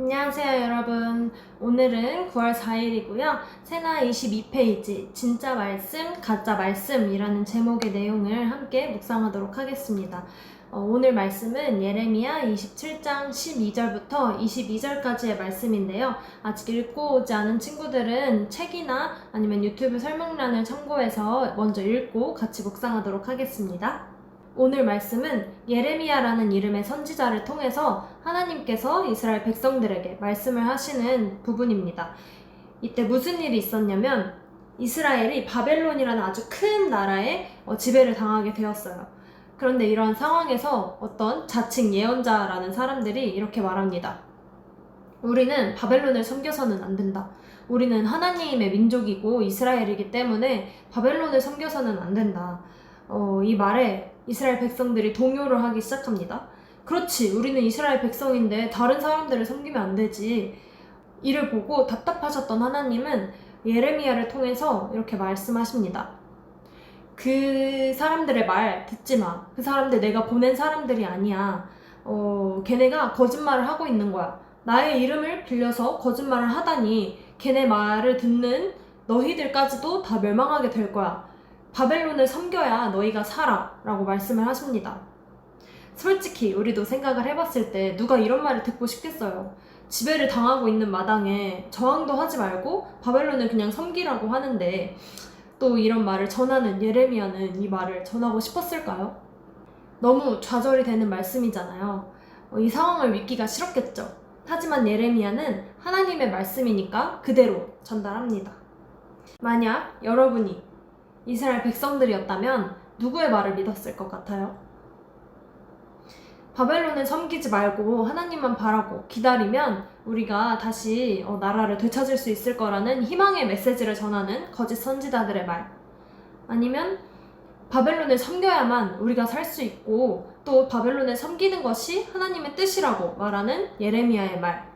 안녕하세요, 여러분. 오늘은 9월 4일이고요. 세나 22페이지, 진짜 말씀, 가짜 말씀이라는 제목의 내용을 함께 묵상하도록 하겠습니다. 어, 오늘 말씀은 예레미야 27장 12절부터 22절까지의 말씀인데요. 아직 읽고 오지 않은 친구들은 책이나 아니면 유튜브 설명란을 참고해서 먼저 읽고 같이 묵상하도록 하겠습니다. 오늘 말씀은 예레미야라는 이름의 선지자를 통해서 하나님께서 이스라엘 백성들에게 말씀을 하시는 부분입니다. 이때 무슨 일이 있었냐면 이스라엘이 바벨론이라는 아주 큰 나라에 어, 지배를 당하게 되었어요. 그런데 이런 상황에서 어떤 자칭 예언자라는 사람들이 이렇게 말합니다. 우리는 바벨론을 섬겨서는 안 된다. 우리는 하나님의 민족이고 이스라엘이기 때문에 바벨론을 섬겨서는 안 된다. 어, 이 말에 이스라엘 백성들이 동요를 하기 시작합니다. 그렇지, 우리는 이스라엘 백성인데 다른 사람들을 섬기면 안 되지. 이를 보고 답답하셨던 하나님은 예레미야를 통해서 이렇게 말씀하십니다. 그 사람들의 말 듣지 마. 그 사람들 내가 보낸 사람들이 아니야. 어, 걔네가 거짓말을 하고 있는 거야. 나의 이름을 빌려서 거짓말을 하다니 걔네 말을 듣는 너희들까지도 다 멸망하게 될 거야. 바벨론을 섬겨야 너희가 살아. 라고 말씀을 하십니다. 솔직히 우리도 생각을 해봤을 때 누가 이런 말을 듣고 싶겠어요. 지배를 당하고 있는 마당에 저항도 하지 말고 바벨론을 그냥 섬기라고 하는데 또 이런 말을 전하는 예레미야는 이 말을 전하고 싶었을까요? 너무 좌절이 되는 말씀이잖아요. 어, 이 상황을 믿기가 싫었겠죠. 하지만 예레미야는 하나님의 말씀이니까 그대로 전달합니다. 만약 여러분이 이스라엘 백성들이었다면 누구의 말을 믿었을 것 같아요? 바벨론을 섬기지 말고 하나님만 바라고 기다리면 우리가 다시 어, 나라를 되찾을 수 있을 거라는 희망의 메시지를 전하는 거짓 선지자들의 말. 아니면 바벨론을 섬겨야만 우리가 살 수 있고 또 바벨론을 섬기는 것이 하나님의 뜻이라고 말하는 예레미야의 말.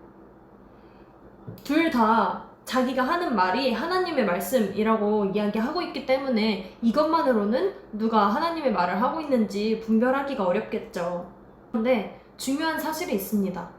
둘 다 자기가 하는 말이 하나님의 말씀이라고 이야기하고 있기 때문에 이것만으로는 누가 하나님의 말을 하고 있는지 분별하기가 어렵겠죠. 그런데 중요한 사실이 있습니다.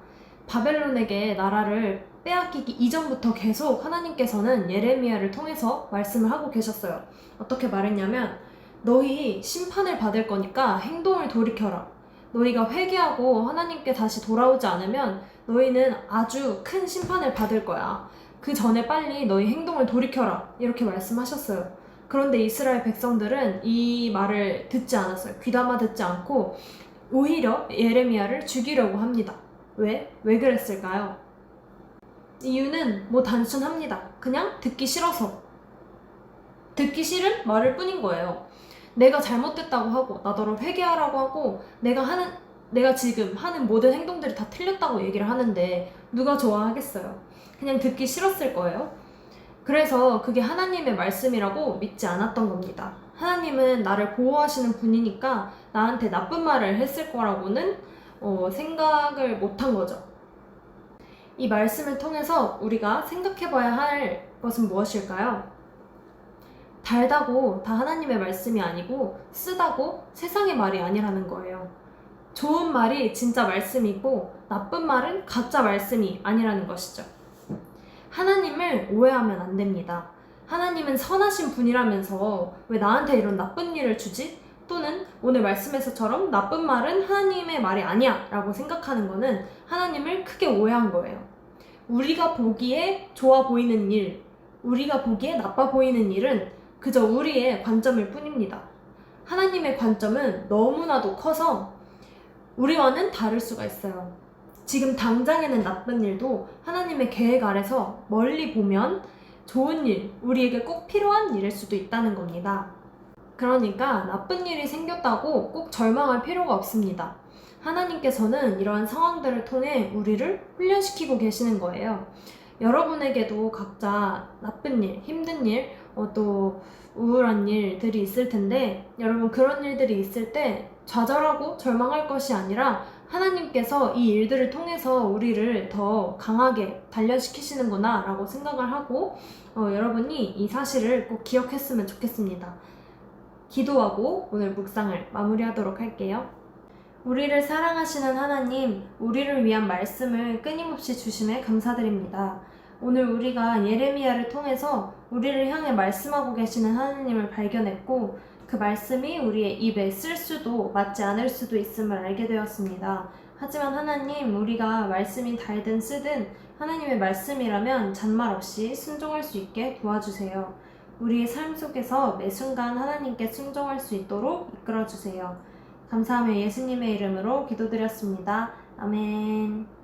바벨론에게 나라를 빼앗기기 이전부터 계속 하나님께서는 예레미야를 통해서 말씀을 하고 계셨어요. 어떻게 말했냐면 너희 심판을 받을 거니까 행동을 돌이켜라. 너희가 회개하고 하나님께 다시 돌아오지 않으면 너희는 아주 큰 심판을 받을 거야. 그 전에 빨리 너희 행동을 돌이켜라. 이렇게 말씀하셨어요. 그런데 이스라엘 백성들은 이 말을 듣지 않았어요. 귀담아 듣지 않고 오히려 예레미야를 죽이려고 합니다. 왜? 왜 그랬을까요? 이유는 뭐 단순합니다. 그냥 듣기 싫어서. 듣기 싫은 말을 뿐인 거예요. 내가 잘못됐다고 하고 나더러 회개하라고 하고 내가 하는 내가 지금 하는 모든 행동들이 다 틀렸다고 얘기를 하는데 누가 좋아하겠어요. 그냥 듣기 싫었을 거예요. 그래서 그게 하나님의 말씀이라고 믿지 않았던 겁니다. 하나님은 나를 보호하시는 분이니까 나한테 나쁜 말을 했을 거라고는 어, 생각을 못한 거죠. 이 말씀을 통해서 우리가 생각해 봐야 할 것은 무엇일까요? 달다고 다 하나님의 말씀이 아니고 쓰다고 세상의 말이 아니라는 거예요. 좋은 말이 진짜 말씀이고 나쁜 말은 가짜 말씀이 아니라는 것이죠. 하나님을 오해하면 안 됩니다. 하나님은 선하신 분이라면서 왜 나한테 이런 나쁜 일을 주지? 또는 오늘 말씀에서처럼 나쁜 말은 하나님의 말이 아니야 라고 생각하는 거는 하나님을 크게 오해한 거예요. 우리가 보기에 좋아 보이는 일, 우리가 보기에 나빠 보이는 일은 그저 우리의 관점일 뿐입니다. 하나님의 관점은 너무나도 커서 우리와는 다를 수가 있어요. 지금 당장에는 나쁜 일도 하나님의 계획 아래서 멀리 보면 좋은 일, 우리에게 꼭 필요한 일일 수도 있다는 겁니다. 그러니까 나쁜 일이 생겼다고 꼭 절망할 필요가 없습니다. 하나님께서는 이러한 상황들을 통해 우리를 훈련시키고 계시는 거예요. 여러분에게도 각자 나쁜 일, 힘든 일, 어, 또 우울한 일들이 있을 텐데 여러분 그런 일들이 있을 때 좌절하고 절망할 것이 아니라 하나님께서 이 일들을 통해서 우리를 더 강하게 단련시키시는구나 라고 생각을 하고 어, 여러분이 이 사실을 꼭 기억했으면 좋겠습니다. 기도하고 오늘 묵상을 마무리하도록 할게요. 우리를 사랑하시는 하나님, 우리를 위한 말씀을 끊임없이 주심에 감사드립니다. 오늘 우리가 예레미야를 통해서 우리를 향해 말씀하고 계시는 하나님을 발견했고, 그 말씀이 우리의 입에 쓸 수도 맞지 않을 수도 있음을 알게 되었습니다. 하지만 하나님, 우리가 말씀이 달든 쓰든 하나님의 말씀이라면 잔말 없이 순종할 수 있게 도와주세요. 우리의 삶 속에서 매 순간 하나님께 순종할 수 있도록 이끌어 주세요. 감사하며 예수님의 이름으로 기도드렸습니다. 아멘.